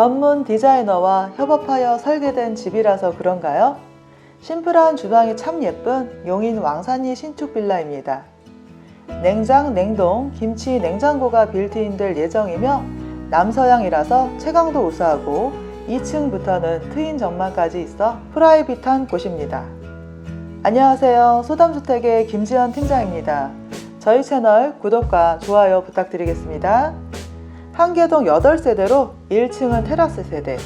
전문 디자이너와 협업하여 설계된 집이라서 그런가요? 심플한 주방이 참 예쁜 용인 왕산리 신축 빌라입니다. 냉장, 냉동, 김치 냉장고가 빌트인 될 예정이며 남서향이라서 채광도 우수하고 2층부터는 트인 전망까지 있어 프라이빗한 곳입니다. 안녕하세요. 소담주택의 김지연 팀장입니다. 저희 채널 구독과 좋아요 부탁드리겠습니다. 한계동 8세대로 1층은 테라스 세대,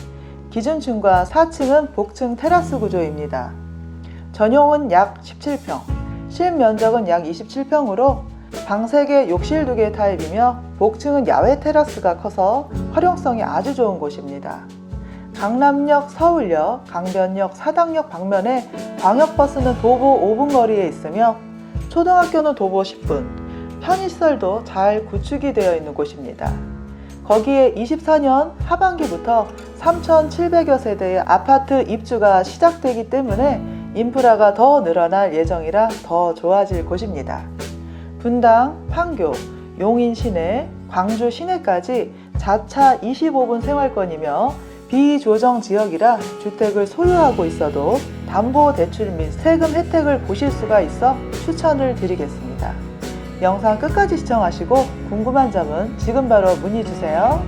기준층과 4층은 복층 테라스 구조입니다. 전용은 약 17평, 실면적은 약 27평으로 방 3개, 욕실 2개 타입이며 복층은 야외 테라스가 커서 활용성이 아주 좋은 곳입니다. 강남역, 서울역, 강변역, 사당역 방면에 광역버스는 도보 5분 거리에 있으며 초등학교는 도보 10분, 편의시설도 잘 구축이 되어 있는 곳입니다. 거기에 24년 하반기부터 3,700여 세대의 아파트 입주가 시작되기 때문에 인프라가 더 늘어날 예정이라 더 좋아질 곳입니다. 분당, 판교, 용인 시내, 광주 시내까지 자차 25분 생활권이며 비조정 지역이라 주택을 소유하고 있어도 담보 대출 및 세금 혜택을 보실 수가 있어 추천을 드리겠습니다. 영상 끝까지 시청하시고 궁금한 점은 지금 바로 문의 주세요.